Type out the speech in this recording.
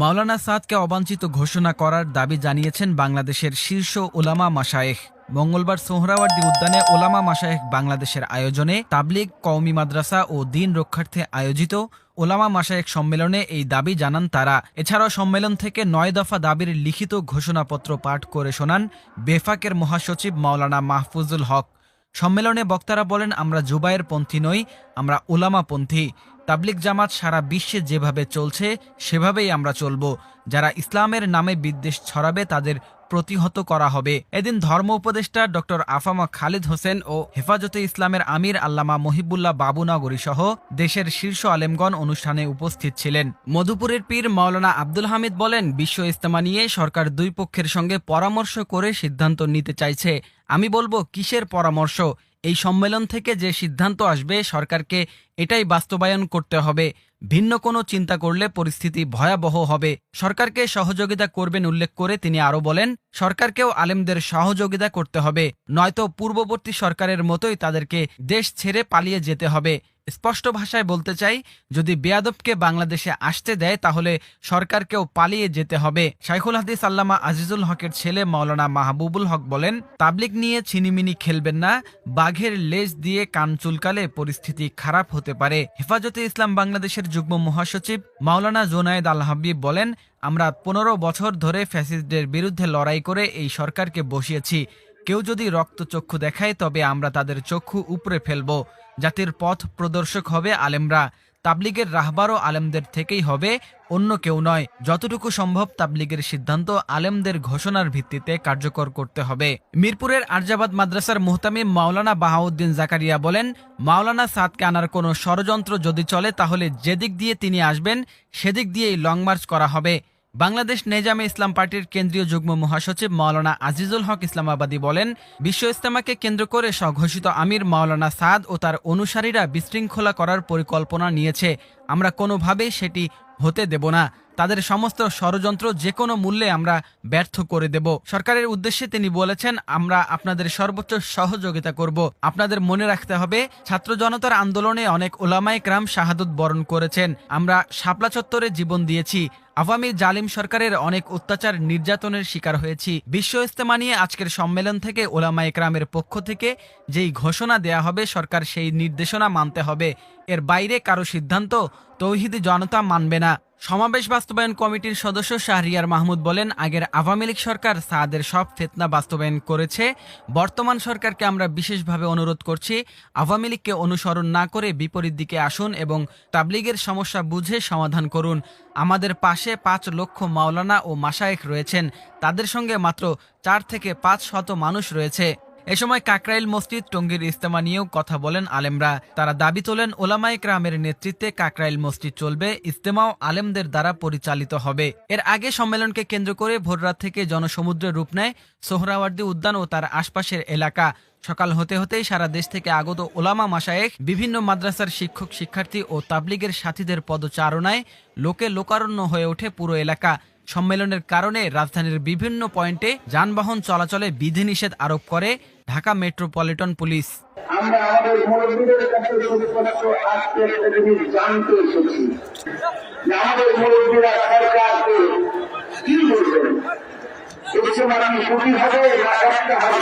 মাওলানা সাদকে অবাঞ্ছিত ঘোষণা করার দাবি জানিয়েছেন বাংলাদেশের শীর্ষ ওলামা মাসায়েখ মঙ্গলবার সোহরাওয়ার্দী উদ্যানে ওলামা মাসায়েখ বাংলাদেশের আয়োজনে তাবলিগ, কওমি মাদ্রাসা ও দিন রক্ষার্থে আয়োজিত ওলামা মাসায়েক সম্মেলনে এই দাবি জানান তারা। এছাড়াও সম্মেলন থেকে নয় দফা দাবির লিখিত ঘোষণাপত্র পাঠ করে শোনান বেফাকের মহাসচিব মাওলানা মাহফুজুল হক। সম্মেলনে বক্তারা বলেন, আমরা জুবায়ের পন্থী নই, আমরা ওলামা পন্থী তাবলিক জামাত সারা বিশ্বে যেভাবে চলছে, সেভাবেই আমরা চলব। যারা ইসলামের নামে বিদ্বেষ ছড়াবে, তাদের প্রতিহত করা হবে। এদিন ধর্ম উপদেষ্টা ডক্টর আফামা খালিদ হোসেন ও হেফাজতে ইসলামের আমির আল্লামা মহিবুল্লাহ বাবুনগরী সহ দেশের শীর্ষ আলেমগণ অনুষ্ঠানে উপস্থিত ছিলেন। মধুপুরের পীর মাওলানা আব্দুল হামিদ বলেন, বিশ্ব ইস্তেমা নিয়ে সরকার দুই পক্ষের সঙ্গে পরামর্শ করে সিদ্ধান্ত নিতে চাইছে। আমি বলব, কিসের পরামর্শ? এই সম্মেলন থেকে যে সিদ্ধান্ত আসবে, সরকারকে এটাই বাস্তবায়ন করতে হবে। ভিন্ন কোনো চিন্তা করলে পরিস্থিতি ভয়াবহ হবে। সরকারকে সহযোগিতা করবেন উল্লেখ করে তিনি আরও বলেন, সরকারকেও আলেমদের সহযোগিতা করতে হবে, নয়তো পূর্ববর্তী সরকারের মতোই তাদেরকে দেশ ছেড়ে পালিয়ে যেতে হবে। স্পষ্ট ভাষায় বলতে চাই, যদি বেয়াদবকে বাংলাদেশে আসতে দেয়, তাহলে সরকারকেও পালিয়ে যেতে হবে। শাইখুল হাদিস আল্লামা আজিজুল হকের ছেলে মাওলানা মাহবুবুল হক বলেন তাবলিক নিয়ে ছিনিমিনি খেলবেন না, বাঘের লেজ দিয়ে কান চুলকালে পরিস্থিতি খারাপ হতে পারে। হেফাজতে ইসলাম বাংলাদেশের যুগ্ম মহাসচিব মাওলানা জোনায়েদ আল হাবিব বলেন, আমরা পনেরো বছর ধরে ফ্যাসিস্টদের বিরুদ্ধে লড়াই করে এই সরকারকে বসিয়েছি। কেউ যদি রক্তচক্ষু দেখায়, তবে আমরা তাদের চক্ষু উপরে ফেলব। জাতির পথ প্রদর্শক হবে আলেমরা। তাবলিগের রাহবারও আলেমদের থেকেই হবে, অন্য কেউ নয়। যতটুকু সম্ভব তাবলিগের সিদ্ধান্ত আলেমদের ঘোষণার ভিত্তিতে কার্যকর করতে হবে। মিরপুরের আরজাবাদ মাদ্রাসার মুহতামিম মাওলানা বাহাউদ্দিন জাকারিয়া বলেন, মাওলানা সাদকে আনার কোনো ষড়যন্ত্র যদি চলে, তাহলে যেদিক দিয়ে তিনি আসবেন, সেদিক দিয়েই লং মার্চ করা হবে। বাংলাদেশ নেজামে ইসলাম পার্টির কেন্দ্রীয় যুগ্ম মহাসচিব মাওলানা আজিজুল হক ইসলামাবাদী বলেন, বিশ্ব ইস্তেমাকে কেন্দ্র করে স্বঘোষিত আমির মাওলানা সাদ ও তার অনুসারীরা বিশৃঙ্খলা করার পরিকল্পনা নিয়েছে। আমরা কোনোভাবেই সেটি হতে দেব না। তাদের সমস্ত ষড়যন্ত্র যে কোনো মূল্যে আমরা ব্যর্থ করে দেব। সরকারের উদ্দেশ্যে তিনি বলেছেন, আমরা আপনাদের সর্বোচ্চ সহযোগিতা করব। আপনাদের মনে রাখতে হবে, ছাত্র জনতার আন্দোলনে অনেক ওলামাই ক্রাম শাহাদত বরণ করেছেন। আমরা শাপলা চত্বরে জীবন দিয়েছি। আওয়ামী জালিম সরকারের অনেক অত্যাচার নির্যাতনের শিকার হয়েছি। বিশ্ব ইস্তেমা নিয়ে আজকের সম্মেলন থেকে ওলামা একরামের পক্ষ থেকে যেই ঘোষণা দেয়া হবে, সরকার সেই নির্দেশনা মানতে হবে। এর বাইরে কারও সিদ্ধান্ত তৌহিদ জনতা মানবে না। সমাবেশ বাস্তবায়ন কমিটির সদস্য শাহরিয়ার মাহমুদ বলেন, আগের আওয়ামী লীগ সরকার সাদের সব ফেতনা বাস্তবায়ন করেছে। বর্তমান সরকারকে আমরা বিশেষভাবে অনুরোধ করছি, আওয়ামী লীগকে অনুসরণ না করে বিপরীত দিকে আসুন এবং তাবলিগের সমস্যা বুঝে সমাধান করুন। আমাদের পাশে পাঁচ লক্ষ মাওলানা ও মাসায়েক রয়েছেন। তাদের সঙ্গে মাত্র চার থেকে পাঁচ শত মানুষ রয়েছে। এ সময় কাকরাইল মসজিদ টঙ্গীর ইস্তেমা নিয়েও কথা বলেন আলেমরা। তারা দাবি তোলেন ওলামাই ক্রামের নেতৃত্বে কাকরাইল মসজিদ চলবে ইস্তেমাও আলেমদের দ্বারা পরিচালিত হবে। এর আগে সম্মেলনকে কেন্দ্র করে ভোররাত থেকে জনসমুদ্রের রূপ নেয় সোহরাওয়ার্দী উদ্যান ও তার আশপাশের এলাকা। সকাল হতে হতেই সারা দেশ থেকে আগত ওলামা মাসায়েক বিভিন্ন মাদ্রাসার শিক্ষক, শিক্ষার্থী ও তাবলিগের সাথীদের পদচারণায় লোকে লোকারণ্য হয়ে ওঠে পুরো এলাকা। সম্মেলনের কারণে রাজধানীর বিভিন্ন পয়েন্টে যানবাহন চলাচলে বিধিনিষেধ আরোপ করে ঢাকা মেট্রোপলিটন পুলিশ। আমরা আমাদের মুরব্বীদের কাছে শুধুমাত্র আজকে একটা জিনিস জানতে এসেছি। আমাদের মুরব্বীরা সরকারকে কি বলবেন? হবে না হবে?